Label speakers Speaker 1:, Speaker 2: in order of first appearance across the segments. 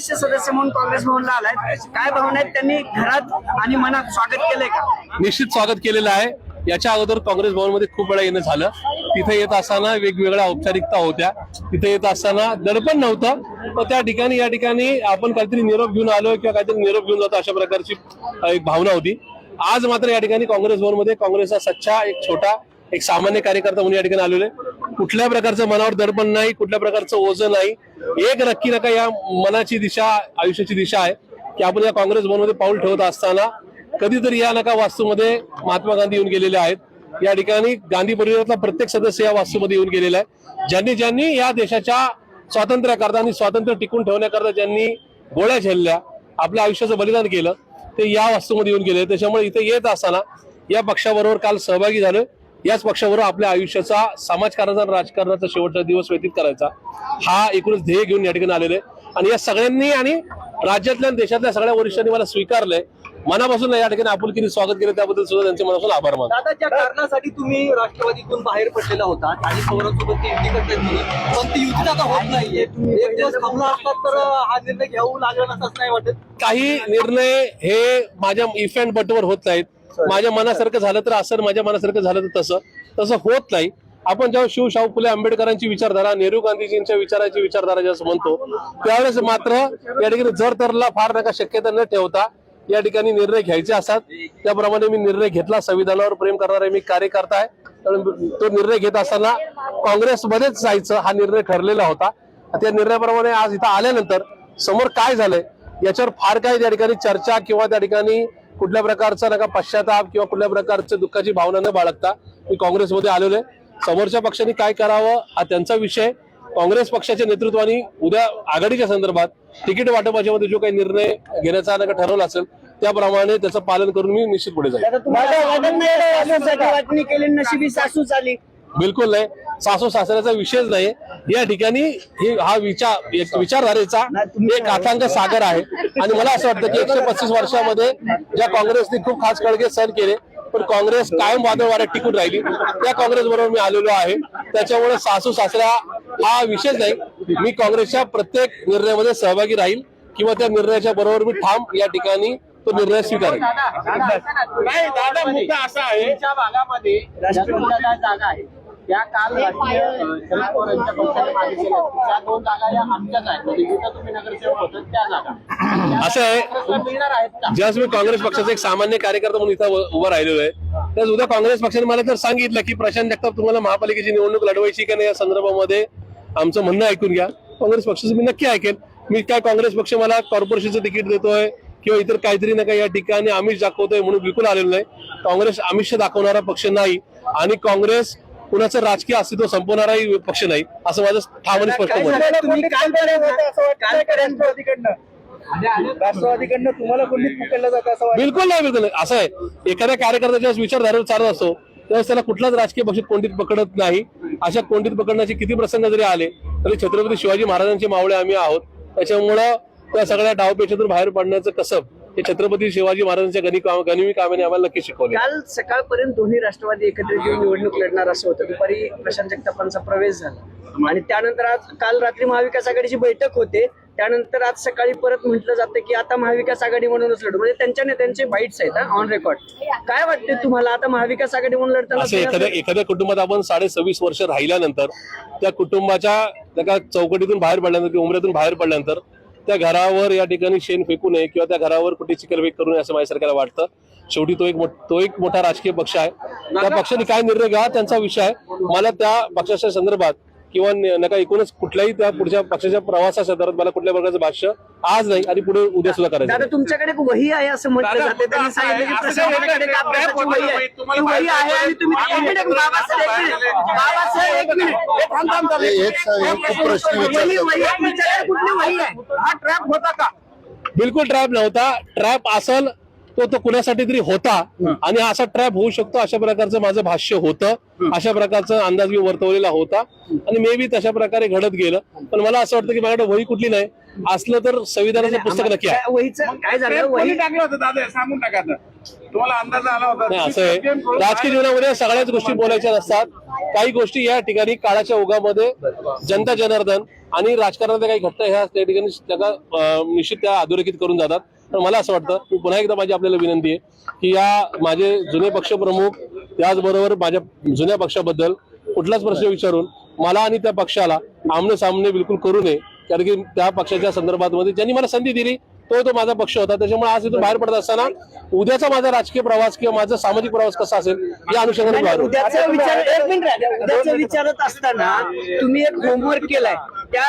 Speaker 1: काँग्रेसचे सदस्य म्हणून काँग्रेस भवनला आलाय. काय भावना आहेत? त्यांनी घरात आणि मनात स्वागत केलंय का?
Speaker 2: निश्चित स्वागत केलेलं आहे. याच्या अगोदर काँग्रेस भवनमध्ये खूप वेळा येणं झालं. तिथे येत असताना वेगवेगळ्या औपचारिकता होत्या. तिथे येत असताना दडपण नव्हतं. पण त्या ठिकाणी या ठिकाणी आपण काहीतरी निरोप घेऊन आलो किंवा काहीतरी निरोप घेऊन जातो अशा प्रकारची एक भावना होती. आज मात्र या ठिकाणी काँग्रेस भवनमध्ये काँग्रेसचा सच्चा एक छोटा एक सामान्य कार्यकर्ता म्हणून या ठिकाणी आलेलो आहे. कुठल्या प्रकारचं मनावर दडपण नाही कुठल्या प्रकारचं ओझं नाही. एक नक्की नका या मनाची दिशा आयुष्याची दिशा आहे की आपण या काँग्रेस भवनमध्ये पाऊल ठेवत असताना कधीतरी या नका वास्तूमध्ये महात्मा गांधी येऊन गेलेले आहेत. या ठिकाणी गांधी परिवारातला प्रत्येक सदस्य या वास्तूमध्ये येऊन गेलेला आहे. ज्यांनी ज्यांनी या देशाच्या स्वातंत्र्याकरता आणि स्वातंत्र्य टिकून ठेवण्याकरता ज्यांनी गोळ्या झेलल्या आपल्या आयुष्याचं बलिदान केलं ते या वास्तूमध्ये येऊन गेले. त्याच्यामुळे इथे येत असताना या पक्षाबरोबर काल सहभागी झालं याच पक्षाबरोबर आपल्या आयुष्याचा समाजकारणाचा राजकारणाचा शेवटचा दिवस व्यतीत करायचा हा एकूणच ध्येय घेऊन या ठिकाणी आलेले आहे. आणि या सगळ्यांनी आणि राज्यातल्या देशातल्या सगळ्या वरिष्ठांनी मला स्वीकारलंय. मनापासून या ठिकाणी आपुलकीने स्वागत केलं त्याबद्दल सुद्धा त्यांचे मनापासून आभार मानतो.
Speaker 3: दादा ज्या कारणासाठी तुम्ही राष्ट्रवादीतून बाहेर पडलेला होता आणि पवारांसोबत युती करतायत म्हणून पण ती युती आता होत नाहीये. एक दिवस थांबला असतात तर हा निर्णय घेऊ लागला नसताच नाही वाटत.
Speaker 2: काही निर्णय हे माझ्या इफ अँड बटवर होत नाहीत. माझ्या मनासारखं झालं तर असं माझ्या मनासारखं झालं तर तसं. तसं होत नाही. आपण जेव्हा शिव शाहू फुले आंबेडकरांची विचारधारा नेहरू गांधीजींच्या विचाराची विचारधारा जसं म्हणतो त्यावेळेस मात्र या ठिकाणी जर तरला फार नका शक्यता न ठेवता या ठिकाणी निर्णय घ्यायचे असतात. त्याप्रमाणे मी निर्णय घेतला. संविधानावर प्रेम करणारे मी कार्यकर्ता आहे. त्यामुळे तो निर्णय घेत असताना काँग्रेसमध्येच जायचं हा निर्णय ठरलेला होता. त्या निर्णयाप्रमाणे आज इथं आल्यानंतर समोर काय झालंय याच्यावर फार काही त्या ठिकाणी चर्चा किंवा त्या ठिकाणी कुठल्या प्रकारचा नका पश्चाताप किंवा कुठल्या प्रकारच्या दुःखाची भावना न बाळगता मी काँग्रेसमध्ये आलेलो आहे. समोरच्या पक्षाने काय करावं हा त्यांचा विषय काँग्रेस पक्षाच्या नेतृत्वाने उद्या आघाडीच्या संदर्भात तिकीट वाटपाच्या मध्ये जो काही निर्णय घेण्याचा नका ठरवला असेल त्याप्रमाणे त्याचं पालन करून मी निश्चित पुढे जाईल. बिलकुल नाही. सासू सासऱ्याचा विषयच नाही या ठिकाणी हे हा विचार एक विचारधारेचा एक आकांक सागर आहे. आणि मला असं वाटतं की एकशे पस्तीस वर्षामध्ये ज्या काँग्रेसने खूप खास कळगे सहन केले पण काँग्रेस कायम वादळ वाऱ्यात टिकून राहिली. त्या काँग्रेस बरोबर मी आलेलो आहे. त्याच्यामुळे सासू सासरा हा विषय नाही. मी काँग्रेसच्या प्रत्येक निर्णयामध्ये सहभागी राहील किंवा त्या निर्णयाच्या बरोबर मी ठाम या ठिकाणी तो निर्णय स्वीकारेल.
Speaker 4: नाही दादा मुद्दा असा आहे. भागामध्ये जागा आहेत त्या काल शरद पक्षाने मागितलेल्या आहेत. त्या दोन जागा या आमच्याच आहेत. म्हणजे जिथं तुम्ही नगरसेवक होतात त्या जागा.
Speaker 2: असं आहे.
Speaker 4: मिळणार आहेत का?
Speaker 2: ज्यावेळेस मी काँग्रेस पक्षाचा एक सामान्य कार्यकर्ता म्हणून इथं उभा राहिलेलो आहे त्याच उद्या काँग्रेस पक्षाने मला जर सांगितलं की प्रशांत जगताप तुम्हाला महापालिकेची निवडणूक लढवायची का नाही या संदर्भामध्ये आमचं म्हणणं ऐकून घ्या. काँग्रेस पक्षाचं मी नक्की ऐकेन. मी काय काँग्रेस पक्ष मला कॉर्पोरेशनचं तिकीट देतोय किंवा इतर काहीतरी नका या ठिकाणी आमिष दाखवतोय म्हणून बिलकुल आलेलो नाही. काँग्रेस आमिष दाखवणारा पक्ष नाही आणि काँग्रेस कुणाचं राजकीय अस्तित्व संपवणाराही पक्ष नाही असं माझं ठाम आणि स्पष्ट
Speaker 1: राष्ट्रवादीकडनं तुम्हाला जातं असं
Speaker 2: बिलकुल नाही बिलकुल नाही. असं आहे एखाद्या कार्यकर्त्याच्या विचारधारेवर चालत असतो त्यावेळेस त्याला कुठलाच राजकीय पक्ष कोंडीत पकडत नाही. अशा कोंडीत पकडण्याचे किती प्रसंग जरी आले तरी छत्रपती शिवाजी महाराजांचे मावळे आम्ही आहोत. त्याच्यामुळं त्या सगळ्या डावपेचातून बाहेर पडण्याचं कसब हे छत्रपती शिवाजी महाराजांच्या गणी काम गनिमी कामाने आम्हाला नक्की शिकवले.
Speaker 1: काल सकाळपर्यंत दोन्ही राष्ट्रवादी एकत्रित येऊन निवडणूक लढणार असं होतं. दुपारी प्रशांत जगतापांचा प्रवेश झाला. आणि त्यानंतर आज काल रात्री महाविकास आघाडीची बैठक होते. त्यानंतर आज सकाळी परत म्हटलं जातं की आता महाविकास आघाडी म्हणूनच लढू. म्हणजे त्यांच्या नेत्यांचे बाईट्स आहेत ऑन रेकॉर्ड काय वाटते तुम्हाला? आता महाविकास आघाडी म्हणून लढताना
Speaker 2: एखाद्या एखाद्या कुटुंबात आपण साडे सव्वीस वर्ष राहिल्यानंतर त्या कुटुंबाच्या चौकटीतून बाहेर पडल्यानंतर उमऱ्यातून बाहेर पडल्यानंतर त्या घरावर या ठिकाणी शेण फेकू नये किंवा त्या घरावर कुठे चिकलवेक करू नये असं माझ्या सरकारला वाटतं. शेवटी तो एक तो एक मोठा राजकीय पक्ष आहे. त्या पक्षाने काय निर्णय घ्या त्यांचा विषय आहे. मला त्या पक्षाच्या संदर्भात किंवा न- नका एकूणच कुठल्याही त्या पुढच्या पक्षाच्या प्रवासा संदर्भात मला कुठल्या प्रकारचं भाष्य आज नाही आणि पुढे उद्या सुद्धा करायचं
Speaker 1: दादा. तुमच्याकडे वही आहे असं म्हटलं जाते. त्यांनी सांगितलं की एक अभ्यासाची वही आहे?
Speaker 4: तुम्हाला
Speaker 1: ती वही आहे आणि तुम्ही
Speaker 4: बाबा-
Speaker 1: एक मिनिट, बाबासाहेब एक मिनिट. बाबासाहेब एक मिनिट. हे थांब, थांब, थांब.
Speaker 5: एक एक खूप प्रश्न
Speaker 1: वही
Speaker 5: विचारतात
Speaker 1: वही आहे. तुमच्याकडे कुठली वही आहे? हा ट्रॅप होता का?
Speaker 2: बिलकुल ट्रॅप नव्हता. ट्रॅप असल तो तो कुणासाठी तरी होता. आणि असा ट्रॅप होऊ शकतो अशा प्रकारचं माझं भाष्य होतं. अशा प्रकारचा अंदाज मी वर्तवलेला होता. आणि मे बी तशा प्रकारे घडत गेलं. पण मला असं वाटतं की माझ्याकडे वही कुठली नाही. असलं तर संविधानाचं पुस्तक नक्की आहे.
Speaker 1: काय झालं? वही
Speaker 5: टाकलं होतं दादा? सांगून टाका. तुम्हाला अंदाज आला होता.
Speaker 2: नाही असं आहे. राजकीय जीवनामध्ये सगळ्याच गोष्टी बोलायच्या नसतात. काही गोष्टी या ठिकाणी काळाच्या ओघामध्ये जनता जनार्दन आणि राजकारणातल्या काही घटना ह्या त्या ठिकाणी निश्चित त्या अधोरेखित करून जातात. पण मला असं वाटतं की पुन्हा एकदा माझी आपल्याला विनंती आहे की या माझे जुने पक्षप्रमुख त्याचबरोबर माझ्या जुन्या पक्षाबद्दल कुठलाच प्रश्न विचारून मला आणि त्या पक्षाला आमने सामने बिलकुल करू नये. कारण की त्या पक्षाच्या संदर्भात मध्ये ज्यांनी मला संधी दिली तो तो माझा पक्ष होता. त्याच्यामुळे आज इथून बाहेर पडत असताना उद्याचा माझा राजकीय प्रवास किंवा माझा सामाजिक प्रवास कसा असेल या अनुषंगाने.
Speaker 1: उद्याचा विचार एक मिनिट. उद्याचं विचारत असताना तुम्ही एक होमवर्क केलाय. त्या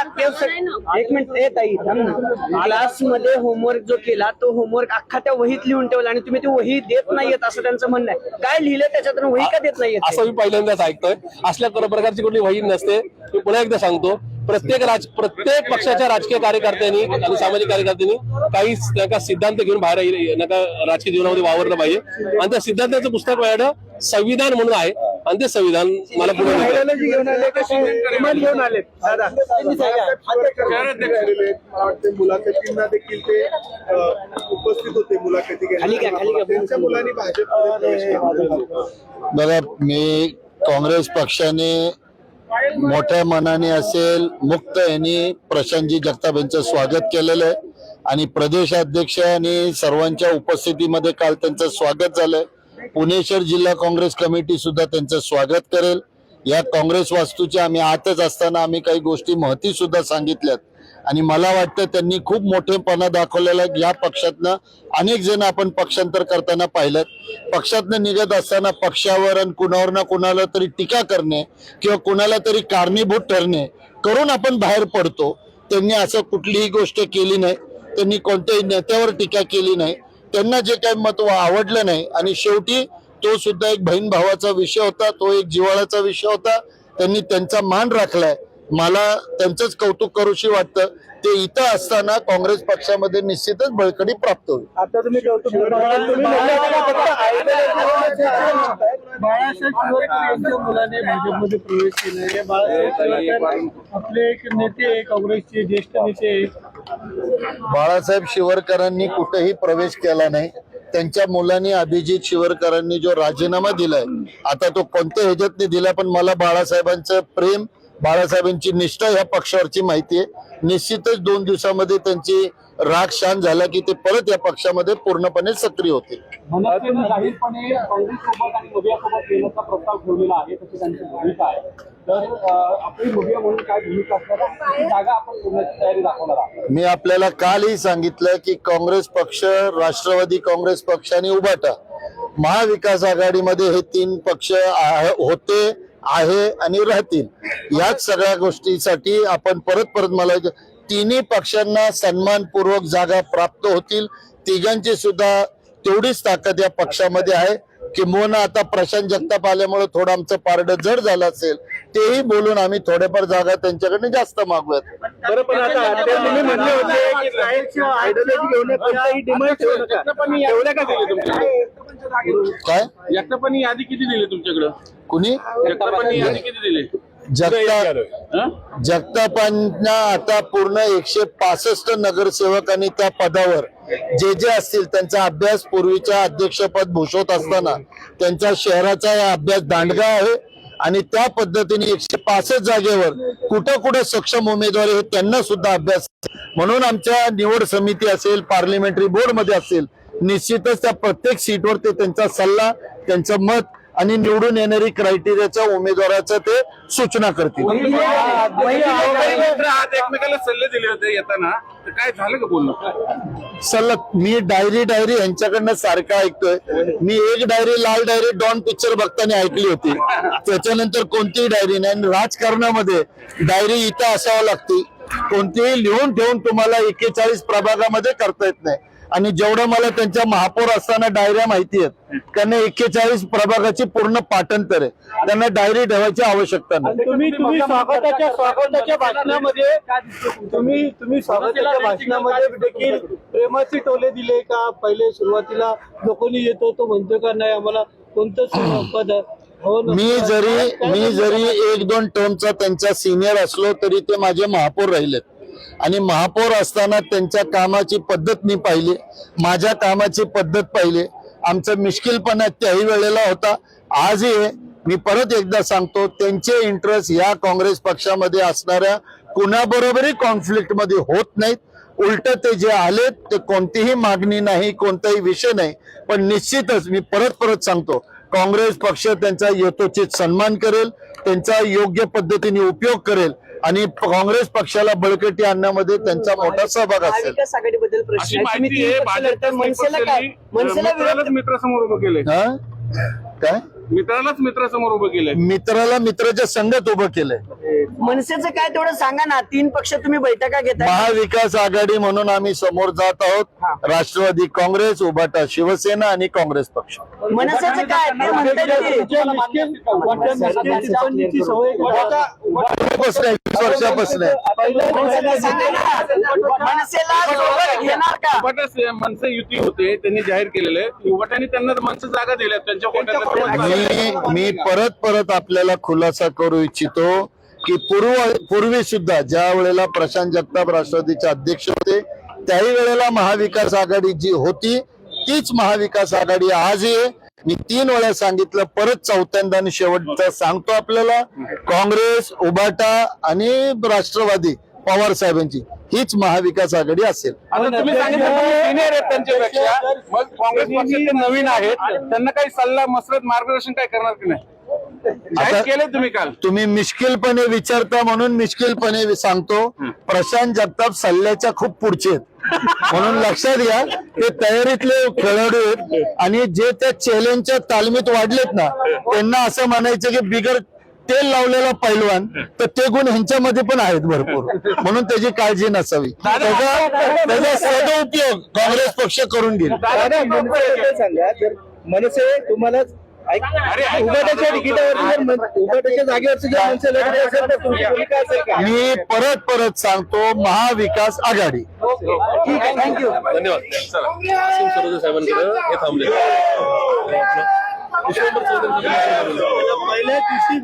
Speaker 1: एक मिनिट ए ताई क्लासमध्ये होमवर्क जो केला तो होमवर्क अख्खा त्या वहीत लिहून ठेवला आणि तुम्ही ती वही देत नाहीयेत असं त्यांचं म्हणणं आहे. काय लिहिलं त्याच्यातून? वही का देत नाहीयेत
Speaker 2: असं मी पहिल्यांदाच ऐकतोय. असल्या कर- प्रकारची कुठली वही नसते. मी पुन्हा एकदा सांगतो प्रत्येक राज प्रत्येक पक्षाच्या राजकीय कार्यकर्त्यांनी आणि सामाजिक कार्यकर्त्यांनी काही नका सिद्धांत घेऊन बाहेर नका राजकीय जीवनामध्ये वावरलं पाहिजे. आणि त्या सिद्धांताचं पुस्तक माझ्याकडं संविधान म्हणून आहे. आणि ते संविधान मला पुढे
Speaker 1: घेऊन आले
Speaker 5: मुलाखतींना देखील ते उपस्थित होते मुलाखती मुलांनी
Speaker 6: मी काँग्रेस पक्षाने मोठ्या मनाने असेल मुक्त यांनी प्रशांतजी जगताप यांचं स्वागत केलेलं आहे. आणि प्रदेशाध्यक्ष आणि सर्वांच्या उपस्थितीमध्ये काल त्यांचं स्वागत झालंय. पुणे शहर जिल्हा काँग्रेस कमिटी सुद्धा त्यांचं स्वागत करेल. या काँग्रेस वास्तूच्या आम्ही आतच असताना आम्ही काही गोष्टी महती सुद्धा सांगितल्यात. आणि मला वाटतं त्यांनी खूप मोठेपणा दाखवलेला आहे. या पक्षातनं अनेक जण आपण पक्षांतर करताना पाहिलं पक्षातनं निघत असताना पक्षावर आणि कुणावर ना कुणाला तरी टीका करणे किंवा कुणाला तरी कारणीभूत ठरणे करून आपण बाहेर पडतो. त्यांनी असं कुठलीही गोष्ट केली नाही. त्यांनी कोणत्याही नेत्यावर टीका केली नाही. त्यांना जे काही मत आवडलं नाही आणि शेवटी तो सुद्धा एक बहीण भावाचा विषय होता तो एक जिव्हाळ्याचा विषय होता. त्यांनी त्यांचा मान राखलाय. मला त्यांचंच कौतुक करूशी वाटतं. ते इथं असताना काँग्रेस पक्षामध्ये निश्चितच बळकटी प्राप्त होईल.
Speaker 3: आता तुम्ही कौतुक करता. तुम्ही म्हणला फक्त बाळासाहेब यांच्या मुलाने भाजपमध्ये प्रवेश केला बाळासाहेब आपले एक नेते काँग्रेसचे ज्येष्ठ नेते.
Speaker 6: बाळासाहेब शिवरकरांनी कुठेही प्रवेश केला नाही. त्यांच्या मुलांनी अभिजित शिवरकरांनी जो राजीनामा दिलाय आता तो कोणत्या ह्याच्यातनी दिला पण मला बाळासाहेबांचं प्रेम बाळासाहेबांची निष्ठा या पक्षावरची माहिती आहे. निश्चितच दोन दिवसामध्ये त्यांची राग शांत झाला की ते परत या पक्षामध्ये पूर्णपणे सक्रिय होतील. मी आपल्याला कालही सांगितलं की काँग्रेस पक्ष राष्ट्रवादी काँग्रेस पक्ष आणि उभाटा. महाविकास आघाडीमध्ये हे तीन पक्ष होते. आहे आणि राहतील. याच सगळ्या गोष्टीसाठी आपण परत परत मला एक- तिन्ही पक्षांना सन्मानपूर्वक जागा प्राप्त होतील. तिघांची सुद्धा तेवढीच ताकद या पक्षामध्ये आहे. किंबहुना आता प्रशांत जगताप आल्यामुळे थोडं आमचं पारडं जड झालं असेल तेही बोलून आम्ही थोडेफार जागा त्यांच्याकडनं जास्त मागूयात. काय?
Speaker 5: जगतापांनी यादी किती दिली तुमच्याकडे?
Speaker 6: कुणी?
Speaker 5: जगतापांनी यादी किती दिली?
Speaker 6: जगताप
Speaker 5: हं?
Speaker 6: जगतापांना आता पूर्ण एकशे पासष्ट नगरसेवक आणि त्या पदावर जे जे असतील त्यांचा अभ्यास पूर्वीच्या अध्यक्षपद भूषवत असताना त्यांच्या शहराचा या अभ्यास दांडगा आहे आणि त्या पद्धतीने एकशे पासष्ट जागेवर कुठं कुठं सक्षम उमेदवार हे त्यांना सुद्धा अभ्यास. म्हणून आमच्या निवड समिती असेल पार्लिमेंटरी बोर्डमध्ये असेल निश्चितच त्या प्रत्येक सीटवर ते त्यांचा सल्ला त्यांचं मत आणि निवडून येणारी क्रायटेरियाच्या उमेदवाराचं ते सूचना करतील.
Speaker 5: एकमेकाला सल्ले दिले होते येताना. तर काय झालं का बोलणं?
Speaker 6: सलग मी डायरी डायरी यांच्याकडनं सारखं ऐकतोय. मी एक डायरी लाल डायरी डॉन पिक्चर बघताना ऐकली होती. त्याच्यानंतर कोणतीही डायरी नाही. आणि राजकारणामध्ये डायरी इथं असावं लागते. कोणतीही लिहून ठेवून तुम्हाला एकेचाळीस प्रभागामध्ये करता येत नाही. आणि जेवढं मला त्यांच्या महापौर असताना डायऱ्या माहिती आहेत त्यांना एकेचाळीस प्रभागाची पूर्ण पाठांतर आहे त्यांना डायरी ठेवायची आवश्यकता नाही.
Speaker 3: तुम्ही तुम्ही स्वागताच्या स्वागताच्या भाषणामध्ये तुम्ही तुम्ही स्वागताच्या भाषणामध्ये देखील प्रेमाचे टोले दिले का? पहिले सुरुवातीला जो कोणी येतो तो म्हणतो का नाही आम्हाला कोणतंच पद नसतं.
Speaker 6: मी जरी मी जरी एक दोन टर्मचा त्यांचा सिनियर असलो तरी ते माझे महापौर राहिलेत. आणि महापौर असताना त्यांच्या कामाची पद्धत मी पाहिली माझ्या कामाची पद्धत पाहिली. आमचं मिश्किलपणा त्याही वेळेला होता. आजही मी परत एकदा सांगतो त्यांचे इंटरेस्ट या काँग्रेस पक्षामध्ये असणाऱ्या कुणाबरोबरही कॉन्फ्लिक्टमध्ये होत नाहीत. उलट ते जे आलेत ते कोणतीही मागणी नाही कोणताही विषय नाही. पण निश्चितच मी परत परत सांगतो काँग्रेस पक्ष त्यांचा यथोचित सन्मान करेल त्यांचा योग्य पद्धतीने उपयोग करेल. आणि काँग्रेस पक्षाला बळकटी आणण्यामध्ये त्यांचा मोठा सहभाग असेल.
Speaker 1: महाविकास आघाडीबद्दल प्रश्न.
Speaker 4: अशी
Speaker 1: आहे. तुम्ही
Speaker 4: माहिती
Speaker 1: तीन
Speaker 4: आहे
Speaker 1: पक्ष लढताय. मनसेला काय? मनसेला
Speaker 4: मित्रालाच
Speaker 1: विरोध
Speaker 4: मित्रासमोर उभं केलंय.
Speaker 6: हा? काय?
Speaker 4: मित्रालाच मित्रासमोर उभं केलंय.
Speaker 6: मित्राला मित्राच्या संगत उभं केलंय.
Speaker 1: मनसेचं काय तेवढं सांगा ना तीन पक्ष तुम्ही बैठका घेताय
Speaker 6: महाविकास आघाडी म्हणून आम्ही समोर जात आहोत राष्ट्रवादी काँग्रेस उभाटा शिवसेना आणि काँग्रेस पक्ष
Speaker 1: मनसेचं काय ते म्हणतात
Speaker 6: वर्षापासून
Speaker 4: मनसे युती होते त्यांनी जाहीर केलेले उभाटाने त्यांना मनसे जागा दिल्या त्यांच्या
Speaker 6: मी परत परत आपल्याला खुलासा करू इच्छितो की पूर्व पूर्वी सुद्धा ज्या वेळेला प्रशांत जगताप राष्ट्रवादीचे अध्यक्ष होते त्याही वेळेला महाविकास आघाडी जी होती तीच महाविकास आघाडी आजही आहे. मी तीन वेळा सांगितलं परत चौथ्यांदा आणि शेवटचा सांगतो आपल्याला. काँग्रेस उबाटा आणि राष्ट्रवादी पवार साहेबांची हीच महाविकास आघाडी असेल.
Speaker 4: आता तुम्ही सांगितलं नवीन आहेत. त्यांना काही सल्ला मसरत मार्गदर्शन काय करणार की नाही? जाहीर केले तुम्ही काल
Speaker 6: तुम्ही मिश्किलपणे विचारता म्हणून मिश्किलपणे सांगतो प्रशांत जगताप सल्ल्याच्या खूप पुढचे आहेत म्हणून लक्षात घ्या ते तयारीतले खेळाडू आहेत आणि जे त्या चॅलेंजच्या तालमीत वाढलेत ना त्यांना असं म्हणायचं की बिगर तेल लावलेला पैलवान तर ते गुण ह्यांच्यामध्ये पण आहेत भरपूर म्हणून त्याची काळजी नसावी त्याचा त्याचा सदुपयोग काँग्रेस पक्ष करून घेईल
Speaker 3: मनसे सांगा तिकिटावरती जर जर मनसे असेल तर तुमची भूमिका असेल का?
Speaker 6: मी परत परत सांगतो महाविकास आघाडी.
Speaker 1: ठीक आहे थँक्यू
Speaker 2: धन्यवाद. साहेबांकडे हे थांबले.
Speaker 3: पहिल्या दिवशी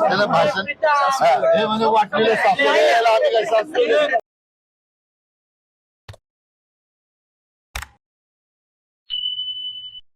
Speaker 6: त्याला भाषण हा, हे म्हणजे वाटलेलं सापडलं.